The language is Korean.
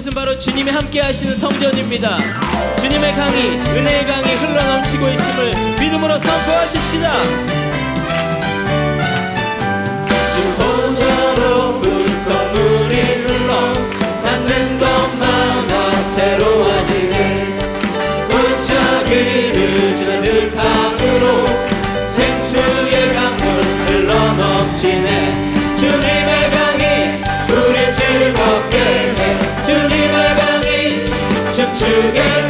이곳은 바로 주님이 함께 하시는 성전입니다. 주님의 강이, 은혜의 강이 흘러넘치고 있음을 믿음으로 선포하십시다. together.